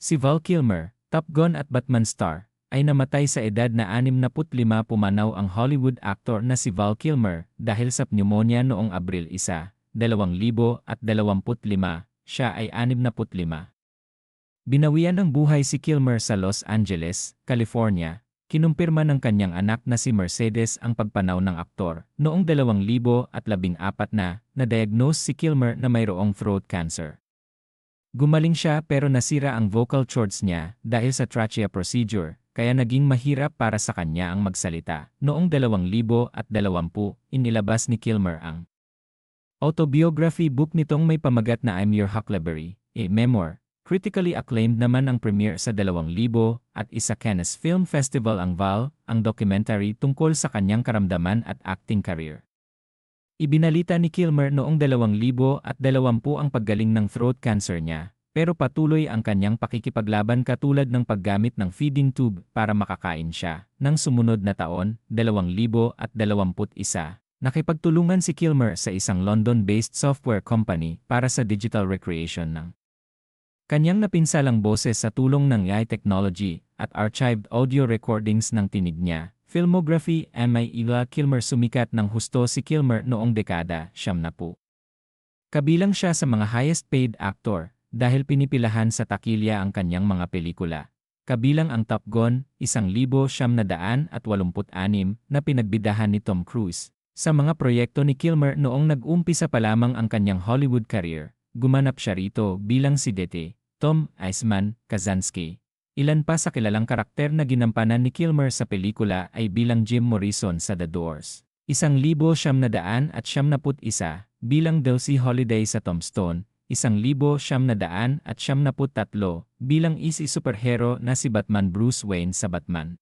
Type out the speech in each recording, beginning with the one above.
Si Val Kilmer, Top Gun at Batman star, ay namatay sa edad na 65 pumanaw ang Hollywood actor na si Val Kilmer dahil sa pneumonia noong Abril 1, 2025, siya ay 65. Binawian ng buhay si Kilmer sa Los Angeles, California. Kinumpirma ng kanyang anak na si Mercedes ang pagpanaw ng aktor. Noong 2014 na, na-diagnose si Kilmer na mayroong throat cancer. Gumaling siya pero nasira ang vocal cords niya dahil sa trachea procedure, kaya naging mahirap para sa kanya ang magsalita. Noong 2020, inilabas ni Kilmer ang autobiography book nitong may pamagat na I'm Your Huckleberry, a memoir. Critically acclaimed naman ang premiere sa 2000 at isa Cannes Film Festival ang Val, ang documentary tungkol sa kanyang karamdaman at acting career. Ibinalita ni Kilmer noong 2020 ang paggaling ng throat cancer niya, pero patuloy ang kanyang pakikipaglaban katulad ng paggamit ng feeding tube para makakain siya. Nang sumunod na taon, 2021, nakipagtulungan si Kilmer sa isang London-based software company para sa digital recreation ng Kanyang napinsalang boses sa tulong ng AI technology at archived audio recordings ng tinig niya. Filmography M.I. Ila Kilmer sumikat ng husto si Kilmer noong dekada, siyam na po. Kabilang siya sa mga highest paid actor dahil pinipilahan sa takilya ang kanyang mga pelikula. Kabilang ang Top Gun, isang libo siyam na daan at walumput anim na pinagbidahan ni Tom Cruise. Sa mga proyekto ni Kilmer noong nag-umpisa pa lamang ang kanyang Hollywood career, gumanap siya rito bilang si Dete, Tom Eisman Kazansky. Ilan pa sa kilalang karakter na ginampanan ni Kilmer sa pelikula ay bilang Jim Morrison sa The Doors. Isang libo siyam na daan at siyam naput isa, bilang Dulcie Holiday sa Tombstone, isang libo siyam na daan at siyam naput tatlo, bilang isi superhero na si Batman Bruce Wayne sa Batman.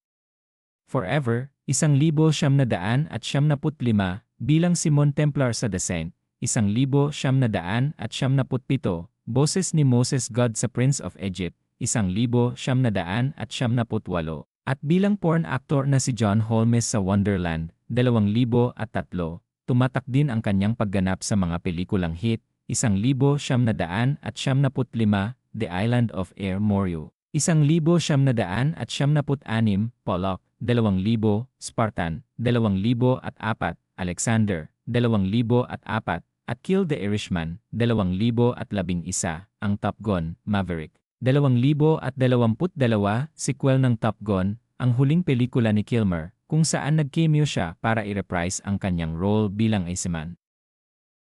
Forever, isang libo siyam na daan at siyam naput lima, bilang Simon Templar sa The Saint, isang libo siyam na daan at siyam naput pito, Boses ni Moses God sa Prince of Egypt, isang libo siyam na daan at siyam na. At bilang porn actor na si John Holmes sa Wonderland, dalawang libo at tatlo, tumatak din ang kanyang pagganap sa mga pelikulang hit, isang libo siyam na daan at siyam na putlima, The Island of Air na put-anim, Pollock, dalawang libo, Spartan, dalawang libo at apat, Alexander, dalawang libo at apat, at Kill the Irishman, 2011, ang Top Gun, Maverick. 2022, sequel ng Top Gun, ang huling pelikula ni Kilmer, kung saan nag-cameo siya para i-reprise ang kanyang role bilang Iceman.